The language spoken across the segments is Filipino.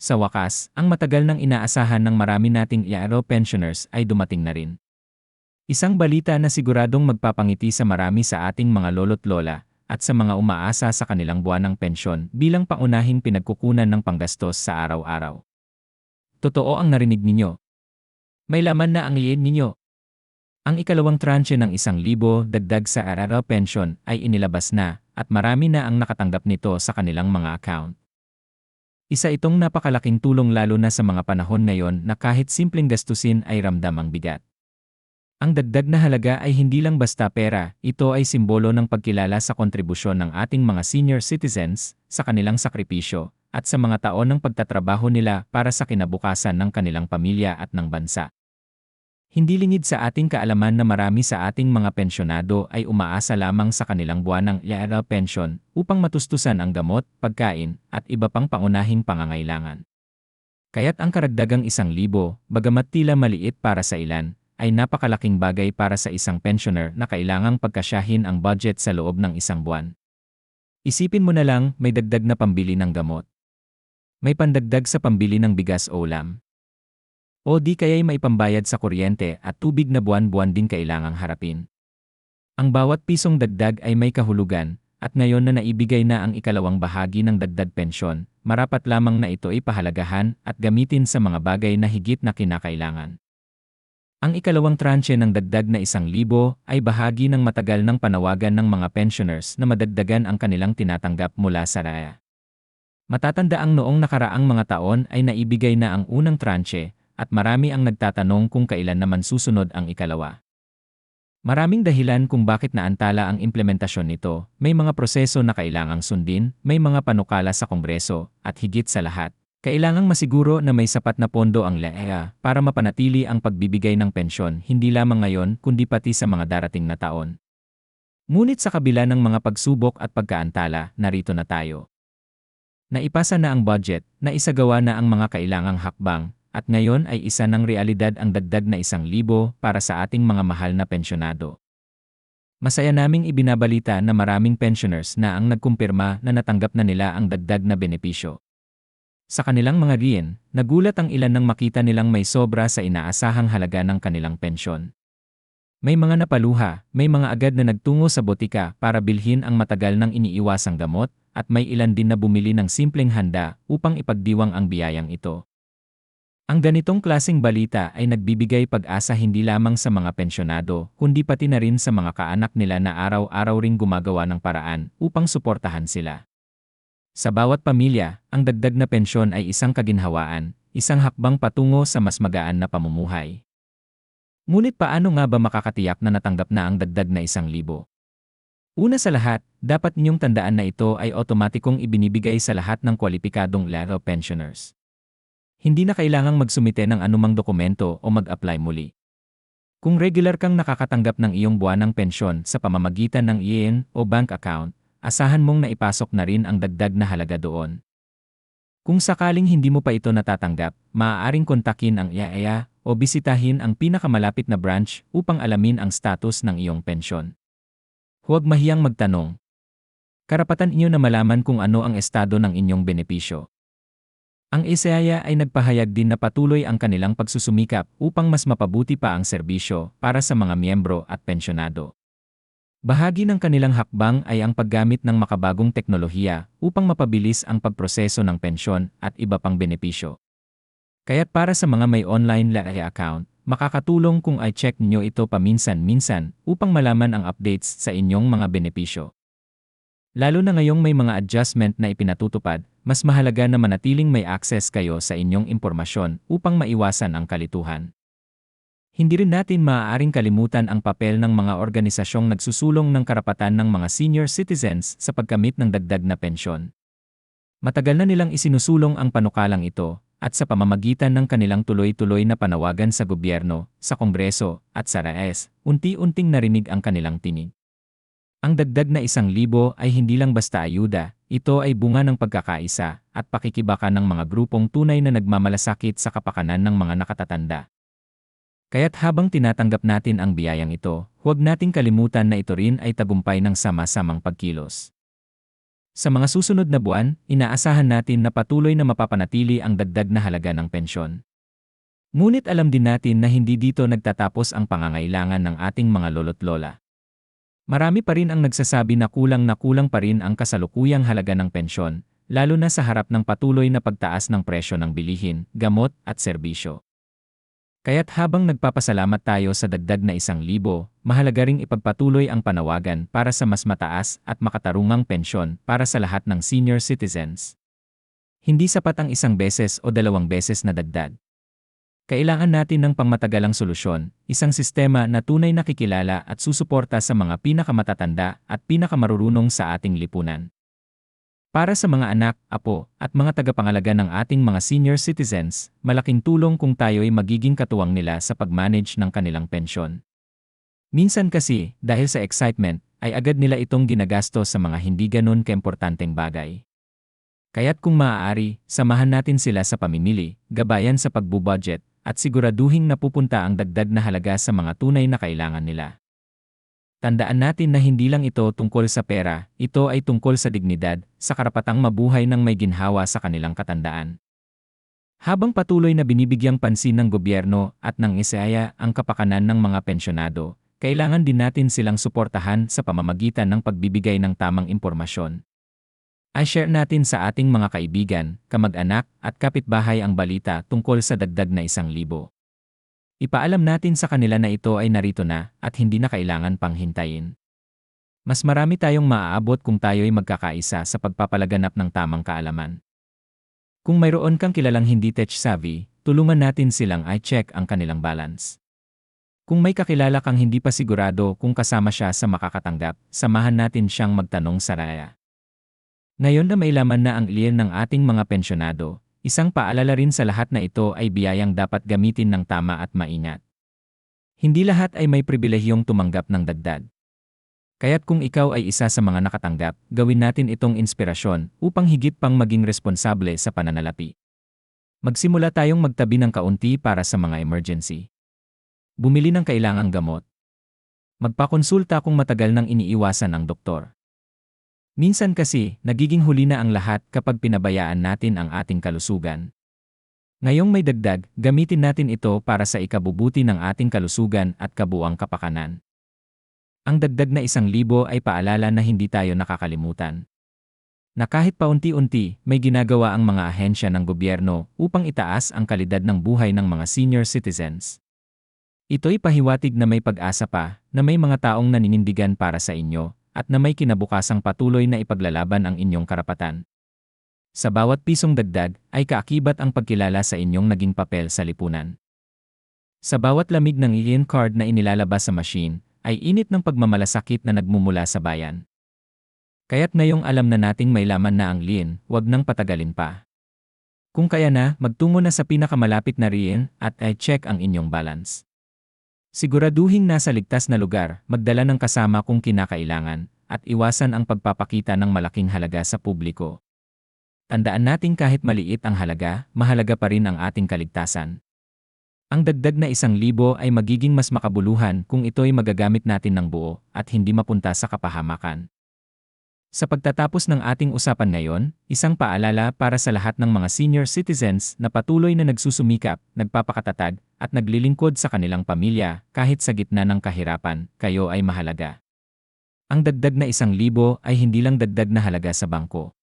Sa wakas, ang matagal nang inaasahan ng marami nating IARO pensioners ay dumating na rin. Isang balita na siguradong magpapangiti sa marami sa ating mga lolo't lola at sa mga umaasa sa kanilang buwanang pensyon bilang paunahing pinagkukunan ng panggastos sa araw-araw. Totoo ang narinig ninyo. May laman na ang iyin ninyo. Ang ikalawang tranche ng isang libo dagdag sa araw pension ay inilabas na at marami na ang nakatanggap nito sa kanilang mga account. Isa itong napakalaking tulong lalo na sa mga panahon ngayon na kahit simpleng gastusin ay ramdam ang bigat. Ang dagdag na halaga ay hindi lang basta pera, ito ay simbolo ng pagkilala sa kontribusyon ng ating mga senior citizens sa kanilang sakripisyo at sa mga taon ng pagtatrabaho nila para sa kinabukasan ng kanilang pamilya at ng bansa. Hindi lingid sa ating kaalaman na marami sa ating mga pensyonado ay umaasa lamang sa kanilang buwanang IRA pension upang matustusan ang gamot, pagkain, at iba pang pangunahing pangangailangan. Kaya't ang karagdagang isang libo, bagamat tila maliit para sa ilan, ay napakalaking bagay para sa isang pensioner na kailangang pagkasyahin ang budget sa loob ng isang buwan. Isipin mo na lang may dagdag na pambili ng gamot. May pandagdag sa pambili ng bigas o ulam. O di kaya'y maipambayad sa kuryente at tubig na buwan-buwan din kailangang harapin. Ang bawat pisong dagdag ay may kahulugan, at ngayon na naibigay na ang ikalawang bahagi ng dagdag pensyon, marapat lamang na ito ay pahalagahan at gamitin sa mga bagay na higit na kinakailangan. Ang ikalawang tranche ng dagdag na isang libo ay bahagi ng matagal ng panawagan ng mga pensioners na madagdagan ang kanilang tinatanggap mula sa RAYA. Matatanda ang noong nakaraang mga taon ay naibigay na ang unang tranche at marami ang nagtatanong kung kailan naman susunod ang ikalawa. Maraming dahilan kung bakit naantala ang implementasyon nito, may mga proseso na kailangang sundin, may mga panukala sa Kongreso, at higit sa lahat, kailangang masiguro na may sapat na pondo ang LEA para mapanatili ang pagbibigay ng pensyon hindi lamang ngayon kundi pati sa mga darating na taon. Ngunit sa kabila ng mga pagsubok at pagkaantala, narito na tayo. Naipasa na ang budget, na isagawa na ang mga kailangang hakbang, at ngayon ay isa ng realidad ang dagdag na isang libo para sa ating mga mahal na pensyonado. Masaya naming ibinabalita na maraming pensioners na ang nagkumpirma na natanggap na nila ang dagdag na benepisyo. Sa kanilang mga riyan, nagulat ang ilan nang makita nilang may sobra sa inaasahang halaga ng kanilang pensyon. May mga napaluha, may mga agad na nagtungo sa botika para bilhin ang matagal nang iniiwasang gamot, at may ilan din na bumili ng simpleng handa upang ipagdiwang ang biyayang ito. Ang ganitong klasing balita ay nagbibigay pag-asa hindi lamang sa mga pensyonado, kundi pati na rin sa mga kaanak nila na araw-araw ring gumagawa ng paraan upang suportahan sila. Sa bawat pamilya, ang dagdag na pensyon ay isang kaginhawaan, isang hakbang patungo sa mas magaan na pamumuhay. Ngunit paano nga ba makakatiyak na natanggap na ang dagdag na isang libo? Una sa lahat, dapat ninyong tandaan na ito ay otomatikong ibinibigay sa lahat ng kwalipikadong LARO pensioners. Hindi na kailangang magsumite ng anumang dokumento o mag-apply muli. Kung regular kang nakakatanggap ng iyong buwanang pensyon sa pamamagitan ng IEN o bank account, asahan mong naipasok na rin ang dagdag na halaga doon. Kung sakaling hindi mo pa ito natatanggap, maaaring kontakin ang IAEA o bisitahin ang pinakamalapit na branch upang alamin ang status ng iyong pensyon. Huwag mahiyang magtanong. Karapatan inyo na malaman kung ano ang estado ng inyong benepisyo. Ang ISEAYA ay nagpahayag din na patuloy ang kanilang pagsusumikap upang mas mapabuti pa ang serbisyo para sa mga miyembro at pensyonado. Bahagi ng kanilang hakbang ay ang paggamit ng makabagong teknolohiya upang mapabilis ang pagproseso ng pensyon at iba pang benepisyo. Kaya't para sa mga may online LAE account, makakatulong kung i-check nyo ito paminsan-minsan upang malaman ang updates sa inyong mga benepisyo. Lalo na ngayong may mga adjustment na ipinatutupad, mas mahalaga na manatiling may access kayo sa inyong impormasyon upang maiwasan ang kalituhan. Hindi rin natin maaaring kalimutan ang papel ng mga organisasyong nagsusulong ng karapatan ng mga senior citizens sa pagkamit ng dagdag na pensyon. Matagal na nilang isinusulong ang panukalang ito, at sa pamamagitan ng kanilang tuloy-tuloy na panawagan sa gobyerno, sa Kongreso, at sa RAES, unti-unting narinig ang kanilang tinig. Ang dagdag na isang libo ay hindi lang basta ayuda, ito ay bunga ng pagkakaisa at pakikibaka ng mga grupong tunay na nagmamalasakit sa kapakanan ng mga nakatatanda. Kaya't habang tinatanggap natin ang biyayang ito, huwag nating kalimutan na ito rin ay tagumpay ng sama-samang pagkilos. Sa mga susunod na buwan, inaasahan natin na patuloy na mapapanatili ang dagdag na halaga ng pensyon. Ngunit alam din natin na hindi dito nagtatapos ang pangangailangan ng ating mga lolo't lola. Marami pa rin ang nagsasabi na kulang na kulang pa rin ang kasalukuyang halaga ng pensyon, lalo na sa harap ng patuloy na pagtaas ng presyo ng bilihin, gamot at serbisyo. Kaya't habang nagpapasalamat tayo sa dagdag na isang libo, mahalaga ring ipagpatuloy ang panawagan para sa mas mataas at makatarungang pensyon para sa lahat ng senior citizens. Hindi sapat ang isang beses o dalawang beses na dagdag. Kailangan natin ng pangmatagalang solusyon, isang sistema na tunay nakikilala at susuporta sa mga pinakamatatanda at pinakamarurunong sa ating lipunan. Para sa mga anak, apo, at mga tagapangalaga ng ating mga senior citizens, malaking tulong kung tayo'y magiging katuwang nila sa pag-manage ng kanilang pensyon. Minsan kasi, dahil sa excitement, ay agad nila itong ginagasto sa mga hindi ganun kaimportanteng bagay. Kaya't kung maaari, samahan natin sila sa pamimili, gabayan sa pagbubudget, at siguraduhing napupunta ang dagdag na halaga sa mga tunay na kailangan nila. Tandaan natin na hindi lang ito tungkol sa pera, ito ay tungkol sa dignidad, sa karapatang mabuhay ng may ginhawa sa kanilang katandaan. Habang patuloy na binibigyang pansin ng gobyerno at ng isaya ang kapakanan ng mga pensyonado, kailangan din natin silang suportahan sa pamamagitan ng pagbibigay ng tamang impormasyon. I-share natin sa ating mga kaibigan, kamag-anak at kapitbahay ang balita tungkol sa dagdag na isang libo. Ipaalam natin sa kanila na ito ay narito na at hindi na kailangan pang hintayin. Mas marami tayong maaabot kung tayo ay magkakaisa sa pagpapalaganap ng tamang kaalaman. Kung mayroon kang kilalang hindi tech-savvy, tulungan natin silang i-check ang kanilang balance. Kung may kakilala kang hindi pa sigurado kung kasama siya sa makakatanggap, samahan natin siyang magtanong sa raya. Ngayon na may laman na ang liyan ng ating mga pensyonado, isang paalala rin sa lahat na ito ay biyayang dapat gamitin ng tama at maingat. Hindi lahat ay may pribilehiyong tumanggap ng dagdag. Kaya't kung ikaw ay isa sa mga nakatanggap, gawin natin itong inspirasyon upang higit pang maging responsable sa pananalapi. Magsimula tayong magtabi ng kaunti para sa mga emergency. Bumili ng kailangang gamot. Magpakonsulta kung matagal nang iniiwasan ang doktor. Minsan kasi, nagiging huli na ang lahat kapag pinabayaan natin ang ating kalusugan. Ngayong may dagdag, gamitin natin ito para sa ikabubuti ng ating kalusugan at kabuang kapakanan. Ang dagdag na isang libo ay paalala na hindi tayo nakakalimutan. Na kahit paunti-unti, may ginagawa ang mga ahensya ng gobyerno upang itaas ang kalidad ng buhay ng mga senior citizens. Ito'y pahiwatig na may pag-asa pa, na may mga taong naninindigan para sa inyo, at na may kinabukasang patuloy na ipaglalaban ang inyong karapatan. Sa bawat pisong dagdag ay kaakibat ang pagkilala sa inyong naging papel sa lipunan. Sa bawat lamig ng alien card na inilalabas sa machine, ay init ng pagmamalasakit na nagmumula sa bayan. Kaya't ngayong alam na nating may laman na ang lien, wag nang patagalin pa. Kung kaya na, magtungo na sa pinakamalapit na riyan at i-check ang inyong balance. Siguraduhing nasa ligtas na lugar, magdala ng kasama kung kinakailangan, at iwasan ang pagpapakita ng malaking halaga sa publiko. Tandaan natin kahit maliit ang halaga, mahalaga pa rin ang ating kaligtasan. Ang dagdag na isang libo ay magiging mas makabuluhan kung ito'y magagamit natin ng buo at hindi mapunta sa kapahamakan. Sa pagtatapos ng ating usapan ngayon, isang paalala para sa lahat ng mga senior citizens na patuloy na nagsusumikap, nagpapakatatag, at naglilingkod sa kanilang pamilya kahit sa gitna ng kahirapan, kayo ay mahalaga. Ang dagdag na isang libo ay hindi lang dagdag na halaga sa bangko.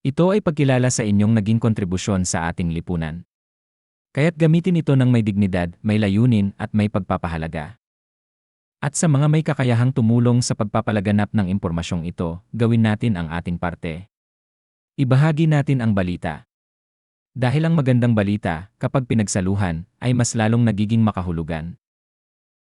Ito ay pagkilala sa inyong naging kontribusyon sa ating lipunan. Kaya't gamitin ito ng may dignidad, may layunin at may pagpapahalaga. At sa mga may kakayahang tumulong sa pagpapalaganap ng impormasyong ito, gawin natin ang ating parte. Ibahagi natin ang balita. Dahil ang magandang balita, kapag pinagsaluhan, ay mas lalong nagiging makahulugan.